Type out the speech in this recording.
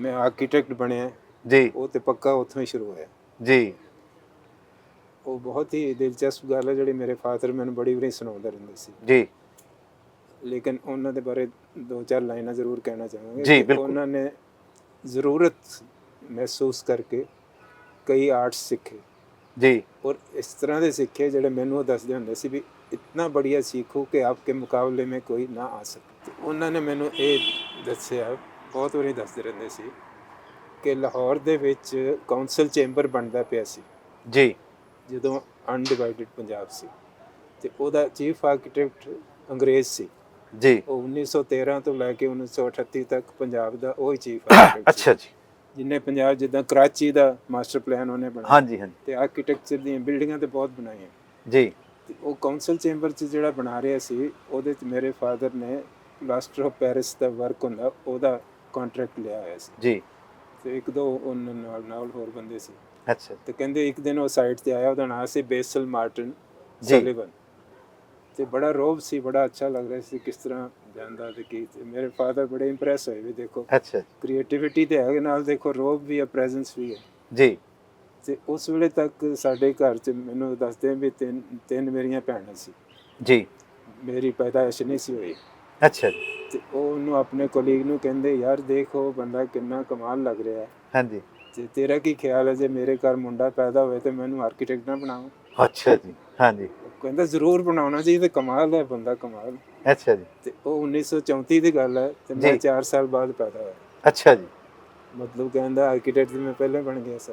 ਮੈਂ ਆਰਕੀਟੈਕਟ ਬਣਿਆ। ਜੀ। ਉਹ ਤੇ ਪੱਕਾ ਉੱਥੋਂ ਹੀ ਸ਼ੁਰੂ ਹੋਇਆ। ਜੀ। ਉਹ ਬਹੁਤ ਹੀ ਦਿਲਚਸਪ ਗੱਲ ਹੈ ਜਿਹੜੀ ਮੇਰੇ ਫਾਦਰ ਮੈਨੂੰ ਬੜੀ ਵਾਰੀ ਸੁਣਾਉਂਦੇ ਰਹਿੰਦੇ ਸੀ। ਜੀ। ਲੇਕਿਨ ਉਹਨਾਂ ਦੇ ਬਾਰੇ ਦੋ ਚਾਰ ਲਾਈਨਾਂ ਜ਼ਰੂਰ ਕਹਿਣਾ ਚਾਹਾਂਗੇ ਜੀ ਬਿਲਕੁਲ। ਉਹਨਾਂ ਨੇ ਜ਼ਰੂਰਤ ਮਹਿਸੂਸ ਕਰਕੇ ਕਈ ਆਰਟਸ ਸਿੱਖੇ। ਜੀ। ਔਰ ਇਸ ਤਰ੍ਹਾਂ ਦੇ ਸਿੱਖੇ ਜਿਹੜੇ ਮੈਨੂੰ ਦੱਸਦੇ ਹੁੰਦੇ ਸੀ ਵੀ ਇਤਨਾ ਬੜੀਆ ਸਿੱਖੂ ਕਿ ਆਪਕੇ ਮੁਕਾਬਲੇ ਮੇ ਕੋਈ ਨਾ ਆ ਸਕੇ। ਉਹਨਾਂ ਨੇ ਮੈਨੂੰ ਇਹ ਦੱਸਿਆ ਬਹੁਤ ਵਾਰੀ ਦੱਸਦੇ ਰਹਿੰਦੇ ਸੀ ਕਿ ਲਾਹੌਰ ਦੇ ਵਿੱਚ ਕਾਉਂਸਲ ਚੈਂਬਰ ਬਣਦਾ ਪਿਆ ਸੀ। ਜੀ। ਜਦੋਂ ਅਨਡਿਵਾਈਡਡ ਪੰਜਾਬ ਸੀ ਤੇ ਉਹਦਾ ਚੀਫ ਆਰਕੀਟੈਕਟ ਅੰਗਰੇਜ਼ ਸੀ। ਜੀ। ਉਹ 1913 ਤੋਂ ਲੈ ਕੇ 1938 ਤੱਕ ਪੰਜਾਬ ਦਾ ਉਹ ਹੀ ਚੀਫ ਆਰਕੀਟੈਕਟ ਅੱਛਾ ਜੀ। ਜਿਨੇ ਪੰਜਾਬ ਜਿੱਦਾਂ ਕਰਾਚੀ ਦਾ ਮਾਸਟਰ ਪਲਾਨ ਉਹਨੇ ਬਣਾਇਆ। ਹਾਂਜੀ ਹਾਂਜੀ। ਤੇ ਆਰਕੀਟੈਕਚਰ ਦੀਆਂ ਬਿਲਡਿੰਗਾਂ ਤੇ ਬਹੁਤ ਬਣਾਈਆਂ। ਜੀ। ਉਹ ਕਾਉਂਸਲ ਚੈਂਬਰ 'ਚ ਜਿਹੜਾ ਬਣਾ ਰਿਹਾ ਸੀ ਉਹਦੇ 'ਚ ਮੇਰੇ ਫਾਦਰ ਨੇ ਪਲਾਸਟਰ ਆਫ ਪੈਰਿਸ ਦਾ ਵਰਕ ਹੁੰਦਾ ਉਹਦਾ ਕੰਟਰੈਕਟ ਲਿਆ ਹੋਇਆ ਸੀ। ਜੀ। ਤੇ ਇੱਕ ਦੋ ਉਹਨਾਂ ਨਾਲ ਨਾਲ ਹੋਰ ਬੰਦੇ ਸੀ। ਅੱਛਾ। ਤੇ ਕਹਿੰਦੇ ਇੱਕ ਦਿਨ ਉਹ ਸਾਈਟ ਤੇ ਆਇਆ ਉਹਦਾ ਨਾਮ ਸੀ ਬੇਸਲ ਮਾਰਟਨ। ਸਲੀਵਨ। ਤੇ ਬੜਾ ਰੋਬ ਸੀ ਬੜਾ ਅੱਛਾ ਲੱਗ ਰਿਹਾ ਸੀ ਕਿਸ ਤਰ੍ਹਾਂ ਜਾਂਦਾ ਤੇ ਕੀ। ਮੇਰੇ ਫਾਦਰ ਬੜੇ ਇੰਪ੍ਰੈਸ ਹੋਏ ਵੀ ਦੇਖੋ ਅੱਛਾ। ਕ੍ਰੀਏਟੀਵਿਟੀ ਤੇ ਹੈਗੇ ਨਾਲ ਦੇਖੋ ਰੋਬ ਵੀ ਹੈ ਪ੍ਰੈਜ਼ੈਂਸ ਵੀ ਹੈ। ਜੀ। ਤੇ ਉਸ ਵੇਲੇ ਤੱਕ ਸਾਡੇ ਘਰ 'ਚ ਮੈਨੂੰ ਦੱਸਦੇ ਵੀ ਤਿੰਨ ਤਿੰਨ ਮੇਰੀਆਂ ਭੈਣਾਂ ਸੀ। ਜੀ। ਮੇਰੀ ਪੈਦਾਇਸ਼ ਨਹੀਂ ਸੀ ਹੋਈ। ਅੱਛਾ। ਤੇ ਉਹ ਉਹਨੂੰ ਆਪਣੇ ਕੋਲੀਗ ਨੂੰ ਕਹਿੰਦੇ ਯਾਰ ਦੇਖੋ ਬੰਦਾ ਕਿੰਨਾ ਕਮਾਲ ਲੱਗ ਰਿਹਾ ਹੈ। ਹਾਂਜੀ। ਤੇ ਤੇਰਾ ਕੀ ਖਿਆਲ ਹੈ ਜੇ ਮੇਰੇ ਘਰ ਮੁੰਡਾ ਪੈਦਾ ਹੋਵੇ ਤੇ ਮੈਨੂੰ ਆਰਕੀਟੈਕਟ ਨਾ ਬਣਾਵਾਂ ਅੱਛਾ ਜੀ ਹਾਂਜੀ। ਕਹਿੰਦਾ ਜ਼ਰੂਰ ਬਣਾਉਣਾ ਚਾਹੀਦਾ ਕਮਾਲ ਹੈ ਬੰਦਾ ਕਮਾਲ ਅੱਛਾ ਜੀ। ਤੇ ਉਹ 1934 ਦੀ ਗੱਲ ਹੈ ਤੇ ਮੈਂ ਜੀ। 4 ਸਾਲ ਬਾਅਦ ਪੈਦਾ ਹੋਇਆ। ਅੱਛਾ ਜੀ। ਮਤਲਬ ਕਹਿੰਦਾ ਆਰਕੀਟੈਕਟ ਮੈਂ ਪਹਿਲਾਂ ਬਣ ਗਿਆ ਸੀ।